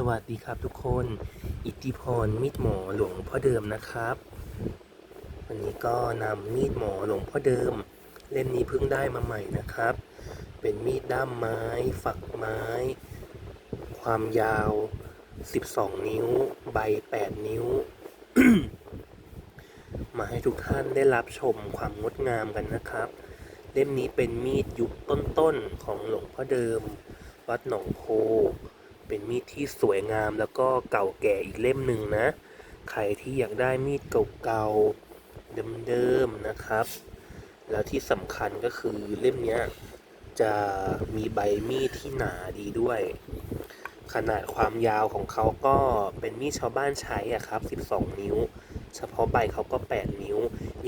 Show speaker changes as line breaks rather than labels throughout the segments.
สวัสดีครับทุกคน อิทธิพรมีดหมอหลวงพ่อเดิมนะครับ วันนี้ก็นำมีดหมอหลวงพ่อเดิม เล่มนี้เพิ่งได้มาใหม่นะครับ เป็นมีดด้ามไม้ ฝักไม้ ความยาว 12 นิ้ว ใบ 8 นิ้ว มาให้ทุกท่านได้รับชมความงดงามกันนะครับ เล่มนี้เป็นมีดยุคต้นๆของหลวงพ่อเดิม วัดหนองโพ เป็นมีดที่สวยงามแล้วก็เก่าแก่อีกเล่มหนึ่งนะ ใครที่อยากได้มีดเก่าๆเดิมๆนะครับ แล้วที่สำคัญก็คือเล่มนี้จะมีใบมีดที่หนาดีด้วย ขนาดความยาวของเขาก็เป็นมีดชาวบ้านใช้อะครับ 12 นิ้ว เฉพาะใบเขาก็ 8 นิ้ว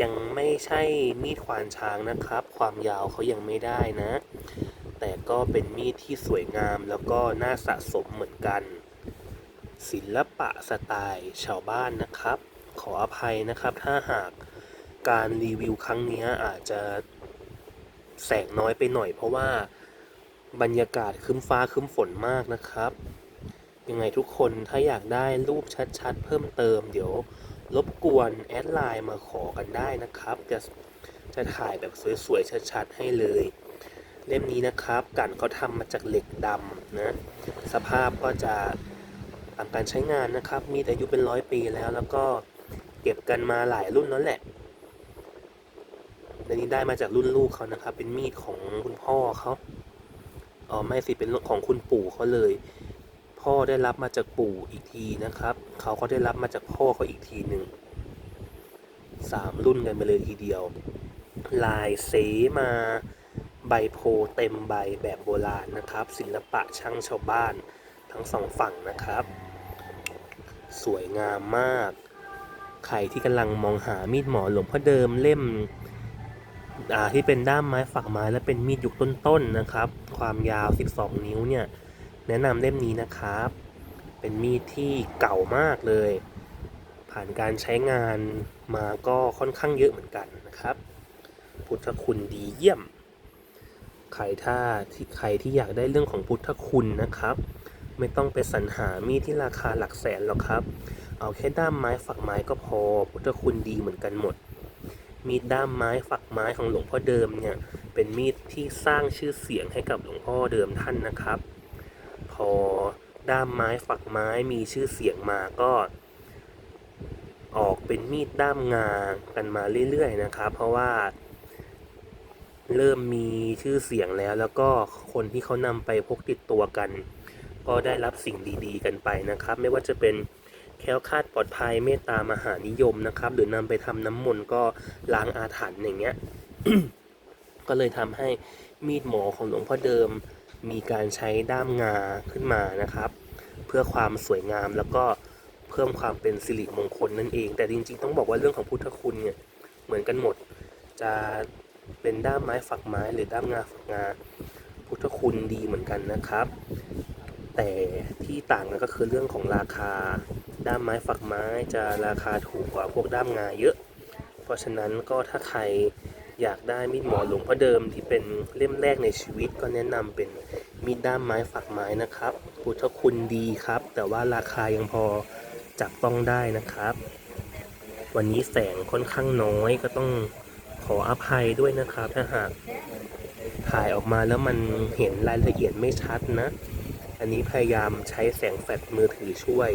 ยังไม่ใช่มีดควานช้างนะครับ ความยาวเขายังไม่ได้นะ ก็เป็นมีดที่สวยงามแล้วก็น่าสะสมเหมือนกัน ศิลปะสไตล์ชาวบ้านนะครับ ขออภัยนะครับ ถ้าหากการรีวิวครั้งนี้อาจจะแสงน้อยไปหน่อย เพราะว่าบรรยากาศครึ้มฟ้าครึ้มฝนมากนะครับ ยังไงทุกคนถ้าอยากได้รูปชัดๆ เพิ่มเติมเดี๋ยวรบกวนแอดไลน์มาขอกันได้นะครับ จะจะถ่ายแบบสวยๆ ชัดๆ ให้เลย เล่มนี้นะครับกันเขาทำมาจากเหล็กดำนะสภาพก็จะตามการใช้งานนะครับ มีอายุเป็นร้อยปีแล้ว แล้วก็เก็บกันมาหลายรุ่นนั่นแหละอันนี้ได้มาจากรุ่นลูกเขานะครับ เป็นมีดของคุณพ่อเขาอ๋อไม่สิเป็นของคุณปู่เขาเลย พ่อได้รับมาจากปู่อีกทีนะครับเขาก็ได้รับมาจากพ่อเขาอีกทีหนึ่งสามรุ่นกันไปเลยทีเดียว ลายเสมา ใบโพเต็มใบแบบโบราณนะครับ ศิลปะช่างชาวบ้านทั้งสองฝั่งนะครับ สวยงามมาก ใครที่กำลังมองหามีดหมอหลวงพ่อเดิมเล่มที่เป็นด้ามไม้ฝักไม้และเป็นมีดยุคต้นๆนะครับ ความยาว 12 นิ้วเนี่ยแนะนำเล่มนี้นะครับ เป็นมีดที่เก่ามากเลย ผ่านการใช้งานมาก็ค่อนข้างเยอะเหมือนกันนะครับ พุทธคุณดีเยี่ยม ใครถ้าที่ใครที่อยากได้เรื่องของพุทธคุณนะครับ ไม่ต้องไปสรรหามีดที่ราคาหลักแสนหรอกครับ เอาแค่ด้ามไม้ฝักไม้ก็พอ พุทธคุณดีเหมือนกันหมด มีดด้ามไม้ฝักไม้ของหลวงพ่อเดิมเนี่ยเป็นมีดที่สร้างชื่อเสียงให้กับหลวงพ่อเดิมท่านนะครับ พอด้ามไม้ฝักไม้มีชื่อเสียงมาก็ออกเป็นมีดด้ามงากันมาเรื่อยๆนะครับ เพราะว่า เริ่มมีชื่อเสียงแล้ว แล้วก็คนที่เขานำไปพกติดตัวกัน ก็ได้รับสิ่งดีๆ กันไปนะครับ ไม่ว่าจะเป็นแค้วคาดปลอดภัยเมตตามหานิยมนะครับ หรือนำไปทำน้ำมนต์ก็ล้างอาถรรพ์อย่างเงี้ย ก็เลยทำให้มีดหมอของหลวงพ่อเดิม มีการใช้ด้ามงาขึ้นมานะครับ เพื่อความสวยงามแล้วก็เพิ่มความเป็นสิริมงคลนั่นเอง แต่จริงๆ ต้องบอกว่าเรื่องของพุทธคุณเนี่ยเหมือนกันหมดจะ เป็นด้ามไม้ฝักไม้หรือด้ามงาฝักงา พุทธคุณดีเหมือนกันนะครับ แต่ที่ต่างก็คือเรื่องของราคา ด้ามไม้ฝักไม้จะราคาถูกกว่าพวกด้ามงาเยอะ เพราะฉะนั้นก็ถ้าใครอยากได้มีดหมอหลวงพ่อเดิมที่เป็นเล่มแรกในชีวิตก็แนะนำเป็นมีดด้ามไม้ฝักไม้นะครับพุทธคุณดีครับ แต่ว่าราคายังพอจับต้องได้นะครับ วันนี้แสงค่อนข้างน้อยก็ต้อง ออภัยด้วยนะครับ ถ้าหากถ่ายออกมาแล้วมันเห็นรายละเอียดไม่ชัดนะ อันนี้พยายามใช้แสงแฟลชมือถือช่วย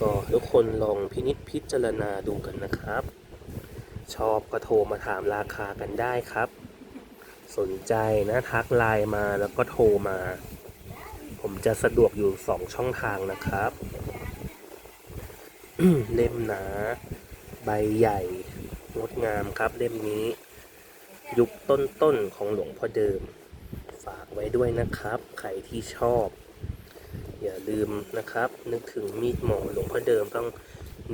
ก็ทุกคนลองพินิจพิจารณาดูกันนะครับ ชอบก็โทรมาถามราคากันได้ครับ สนใจนะทักไลน์มาแล้วก็โทรมา ผมจะสะดวกอยู่สองช่องทางนะครับ เล่มหนา ใบใหญ่ งดงามครับเล่มนี้ ยุคต้นๆของหลวงพ่อเดิม ฝากไว้ด้วยนะครับ ใครที่ชอบ อย่าลืมนะครับ นึกถึงมีดหมอหลวงพ่อเดิมต้อง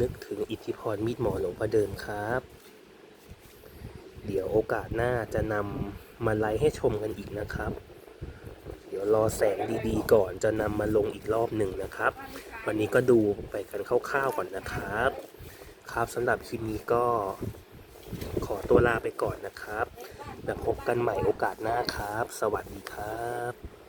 นึกถึงอิทธิพรมีดหมอหลวงพ่อเดิมครับ เดี๋ยวโอกาสหน้าจะนำมาไลฟ์ให้ชมกันอีกนะครับ เดี๋ยวรอแสงดีๆ ก่อนจะนำมาลงอีกรอบหนึ่งนะครับ วันนี้ก็ดูไปกันคร่าวๆก่อนนะครับ ครับสำหรับคลิปนี้ก็ ขอตัวลาไปก่อนนะครับ แล้วพบกันใหม่โอกาสหน้าครับ สวัสดีครับ